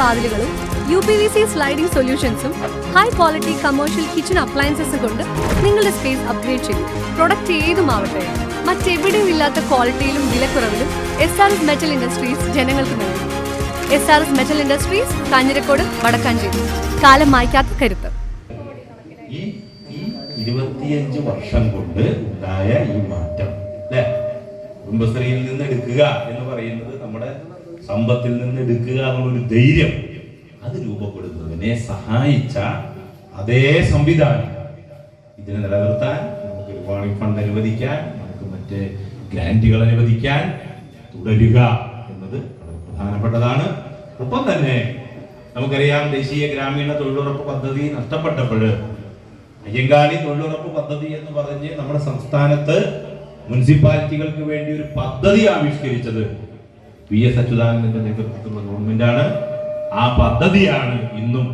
വാതിലുകളും U P V C sliding സൊല്യൂഷൻസും high quality commercial kitchen അപ്ലയൻസസും കൊണ്ട് നിങ്ങളുടെ സ്പേസ് അപ്ഗ്രേഡ് ചെയ്യും പ്രൊഡക്റ്റ് ഏതുമാവട്ടെ മറ്റെവിടെയും ഇല്ലാത്ത ക്വാളിറ്റിയിലും വിലക്കുറവിലും S R S metal industries ജനങ്ങൾക്ക് നൽകും. S R S metal industries Kanjirakode Wadakkanchery. കാലം മായ്ക്കാത്ത കരുത്ത്. ഇരുപത്തിയഞ്ച് വർഷം കൊണ്ട് ഉണ്ടായ ഈ മാറ്റം കുടുംബശ്രീയിൽ നിന്ന് എടുക്കുക എന്ന് പറയുന്നത് നമ്മുടെ സമ്പത്തിൽ നിന്ന് എടുക്കുക എന്നുള്ളൊരു ധൈര്യം അത് രൂപപ്പെടുന്നതിനെ സഹായിച്ച അതേ സംവിധാനം ഇതിനെ നിലനിർത്താൻ നമുക്ക് റിവാർഡിംഗ് ഫണ്ട് അനുവദിക്കാൻ നമുക്ക് മറ്റ് ഗ്രാന്റുകൾ അനുവദിക്കാൻ തുടരുക എന്നത് വളരെ പ്രധാനപ്പെട്ടതാണ്. ഒപ്പം തന്നെ നമുക്കറിയാം ദേശീയ ഗ്രാമീണ തൊഴിലുറപ്പ് പദ്ധതി നഷ്ടപ്പെട്ടപ്പോൾ അയ്യങ്കാളി തൊഴിലുറപ്പ് പദ്ധതി എന്ന് പറഞ്ഞ് നമ്മുടെ സംസ്ഥാനത്ത് മുനിസിപ്പാലിറ്റികൾക്ക് വേണ്ടി ഒരു പദ്ധതി ആവിഷ്കരിച്ചത് പി എസ് അച്യുതാനന്ദന്റെ നേതൃത്വത്തിലുള്ള ഗവൺമെന്റാണ്. ആ പദ്ധതിയാണ് ഇന്നും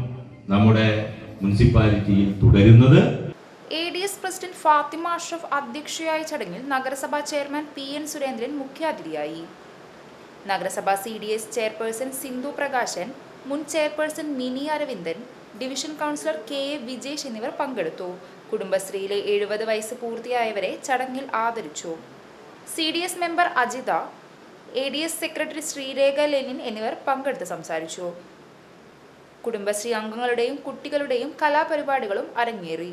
നമ്മുടെ മുനിസിപ്പാലിറ്റിയിൽ തുടരുന്നത്. A D S president Fathima Ashraf അധ്യക്ഷയായ ചടങ്ങിൽ നഗരസഭാ ചെയർമാൻ പി എൻ സുരേന്ദ്രൻ മുഖ്യാതിഥിയായി. നഗരസഭാ C D S chairperson Sindhu Prakashan മുൻ chairperson Mini Aravindan division councillor K A Vijesh എന്നിവർ പങ്കെടുത്തു. കുടുംബശ്രീയിലെ എഴുപത് വയസ്സ് പൂർത്തിയായവരെ ചടങ്ങിൽ ആദരിച്ചു. C member Ajitha A D S secretary Sreerekha Lenin എന്നിവർ പങ്കെടുത്ത് സംസാരിച്ചു. കുടുംബശ്രീ അംഗങ്ങളുടെയും കുട്ടികളുടെയും കലാപരിപാടികളും അരങ്ങേറി.